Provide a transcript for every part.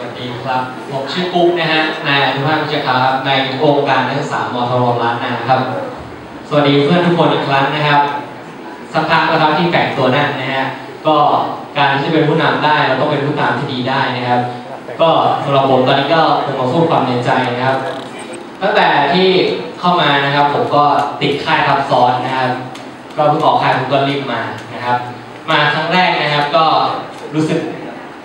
วัสดีครับผมชื่อปุ๊กนะฮะ นายอนุภาควิชาครับในองค์การนักศึกษามทรล้านนาครับ สวัสดีเพื่อนทุกคนอีกครั้งนะครับสักพักนะครับที่แต่งตัวนั่นนะฮะ ก็การที่เป็นผู้นำได้เราต้องเป็นผู้นำที่ดีได้นะครับ ก็สำหรับผมตอนนี้ก็ผมมาพูดความในใจนะครับ ตั้งแต่ที่เข้ามานะครับ ผมก็ติดค่ายทับซ้อนนะครับ ก็เพิ่งออกค่ายผมก็รีบมานะครับ มาครั้งแรกนะครับก็รู้สึก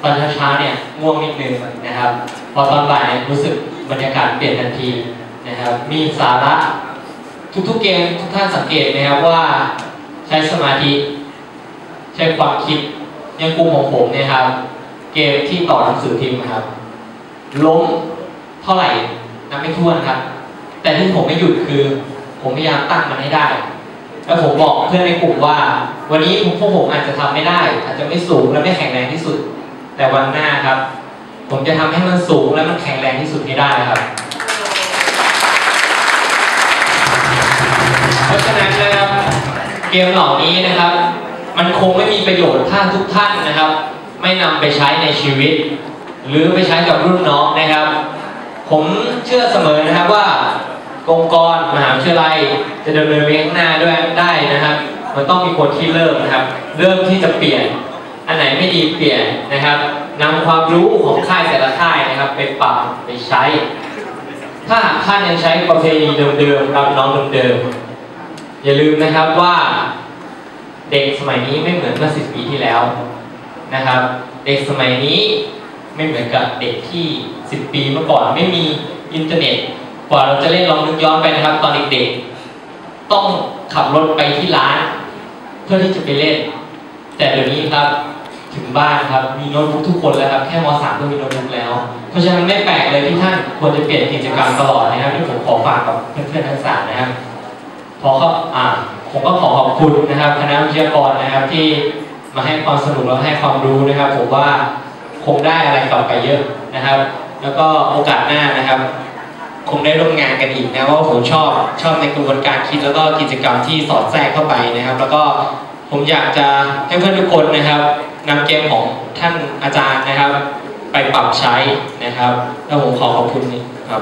ตอนเช้าๆเนี่ยง่วงนิดนึงนะครับ พอตอนบ่ายเนี่ยรู้สึกบรรยากาศเปลี่ยนทันทีนะครับ มีสาระทุกๆเกมทุกท่านสังเกตไหมครับว่าใช้สมาธิใช้ความคิดยังกลุ่มของผมเนี่ยครับ เกมที่ต่อหนังสือพิมพ์นะครับล้มเท่าไหร่นับไม่ถ้วนครับ แต่ที่ผมไม่หยุดคือ ผมพยายามตั้งมันให้ได้ แล้วผมบอกเพื่อนในกลุ่มว่า วันนี้พวกผมอาจจะทำไม่ได้ อาจจะไม่สูงและไม่แข็งแรงที่สุด แต่วันหน้าครับ ผมจะทำให้มันสูงและมันแข็งแรงที่สุดให้ได้ครับ เพราะฉะนั้นนะครับเกมเหล่านี้นะครับ มันคงไม่มีประโยชน์ถ้าทุกท่านนะครับ ไม่นำไปใช้ในชีวิต หรือไปใช้กับรุ่นน้องนะครับ ผมเชื่อเสมอนะครับว่าองค์กรมหาวิทยาลัยจะดำเนินไปข้างหน้าด้วยได้นะครับ มันต้องมีคนที่เริ่มนะครับ เริ่มที่จะเปลี่ยน อันไหนไม่ดีเปลี่ยนนะครับนำความรู้ของค่ายแต่ละค่ายนะครับไปปรับไปใช้ ถ้าหากท่านยังใช้ประเพณีเดิมๆรับน้องเดิมๆอย่าลืมนะครับว่าเด็กสมัยนี้ไม่เหมือนเมื่อสิบปีที่แล้วนะครับ เด็กสมัยนี้ไม่เหมือนกับเด็กที่ 10 ปีเมื่อก่อนไม่มีอินเทอร์เน็ต กว่าเราจะเล่นลองนึกย้อนไปนะครับ ตอนเด็กๆต้องขับรถไปที่ร้าน เพื่อที่จะไปเล่น แต่เดี๋ยวนี้ครับ บ้านครับ มีโน้ตบุ๊กทุกคนแล้วครับ แค่ม .3 ก็มีโน้ตบุ๊กแล้ว เพราะฉะนั้นไม่แปลกเลยที่ท่านควรจะเปลี่ยนกิจกรรมตลอดนะครับที่ผมขอฝากกับเพื่อนๆนักศึกษานะครับพอเขาอ่าผมก็ขอขอบคุณนะครับคณะวิทยากรนะครับที่มาให้ความสนุกและให้ความรู้นะครับ ผมว่าคงได้อะไรกลับไปเยอะนะครับ แล้วก็โอกาสหน้านะครับ คงได้ร่วมงานกันอีกนะเพราะว่าผมชอบชอบในกระบวนการคิดแล้วก็กิจกรรมที่สอดแทรกเข้าไปนะครับ แล้วก็ผมอยากจะให้เพื่อนทุกคนนะครับ นำเกมของท่านอาจารย์นะครับ ไปปรับใช้นะครับ แล้วผมขอขอบคุณครับ